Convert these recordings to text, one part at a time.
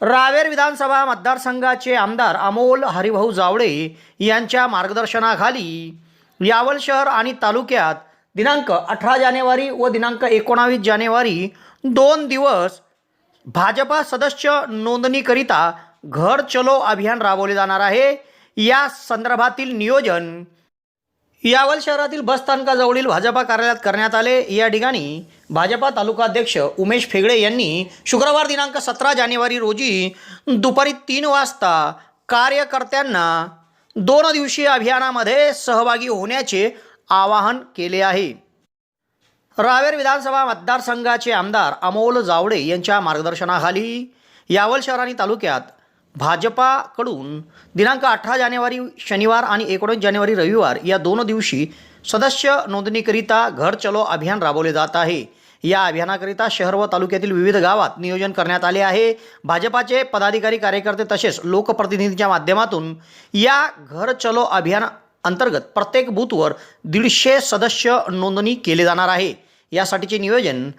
रावेर विधानसभा मतदारसंघाचे आमदार अमोल हरिभाऊ जावळे यांच्या मार्गदर्शनाखाली यावल शहर आणि तालुक्यात दिनांक अठरा जानेवारी व दिनांक एकोणावीस जानेवारी दोन दिवस भाजपा सदस्य नोंदणीकरिता घर चलो अभियान राबवले जाणार आहे. या संदर्भातील नियोजन यावल शहरातील बस स्थानकाजवळील भाजपा कार्यालयात करण्यात आले. या ठिकाणी भाजपा तालुकाध्यक्ष उमेश फेगडे यांनी शुक्रवार दिनांक सतरा जानेवारी रोजी दुपारी तीन वाजता कार्यकर्त्यांना दोन दिवसीय अभियानामध्ये सहभागी होण्याचे आवाहन केले आहे. रावेर विधानसभा मतदारसंघाचे आमदार अमोल जावडे यांच्या मार्गदर्शनाखाली यावल शहर आणि तालुक्यात भाजपाकडून दिनांक अठरा जानेवारी शनिवार आणि एकोणीस जानेवारी रविवार या दोन दिवशी सदस्य नोंदणीकरिता घर चलो अभियान राबवले जात आहे. या अभियानाकरिता शहर व तालुक्यातील विविध गावात नियोजन करण्यात आले आहे. भाजपाचे पदाधिकारी कार्यकर्ते तसेच लोकप्रतिनिधींच्या माध्यमातून या घर चलो अभियान अंतर्गत प्रत्येक बूथवर दीडशे सदस्य नोंदणी केले जाणार आहे. यासाठीचे नियोजन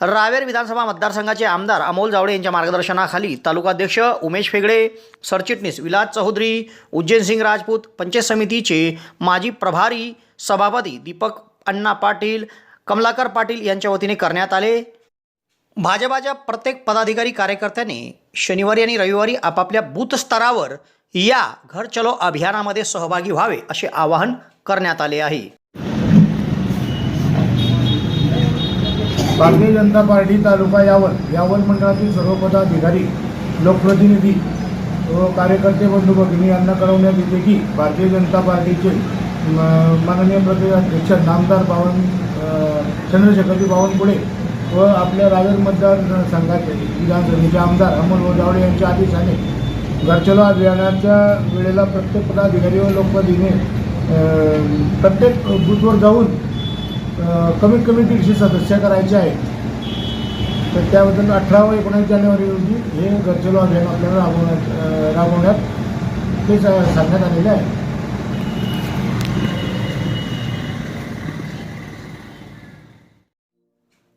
रावेर विधानसभा मतदारसंघाचे आमदार अमोल जावडे यांच्या मार्गदर्शनाखाली तालुकाध्यक्ष उमेश फेगडे सरचिटणीस विलास चौधरी उज्जैनसिंग राजपूत पंचायत समितीचे माजी प्रभारी सभापती दीपक अण्णा पाटील कमलाकर पाटील यांच्या वतीने करण्यात आले. भाजपाच्या प्रत्येक पदाधिकारी कार्यकर्त्याने शनिवारी आणि रविवारी आपापल्या बूथ स्तरावर या घर चलो अभियानामध्ये सहभागी व्हावे असे आवाहन करण्यात आले आहे. भारतीय जनता पार्टी तालुका यावल यावल मंडळातील सर्व पदाधिकारी लोकप्रतिनिधी व कार्यकर्ते बंधू भगिनी यांना कळवण्यात येते की भारतीय जनता पार्टीचे माननीय प्रदेशाध्यक्ष नामदार बावन चंद्रशेखरजी बावनकुळे व आपल्या रावेर मतदारसंघाचे विधानसभेचे आमदार अमोल जावडे यांच्या आदेशाने घरचलो अभियानाच्या वेळेला प्रत्येक पदाधिकारी व लोकप्रतिनिधी प्रत्येक बूथवर जाऊन कमीत कमी दीडशे सदस्य करायचे आहेत. तर त्याबद्दल अठरा व एकोणीस जानेवारी रोजी हे घरचलो अभियान आपल्याला राबवण्यात राबवण्यात ते सांगण्यात आलेले आहे.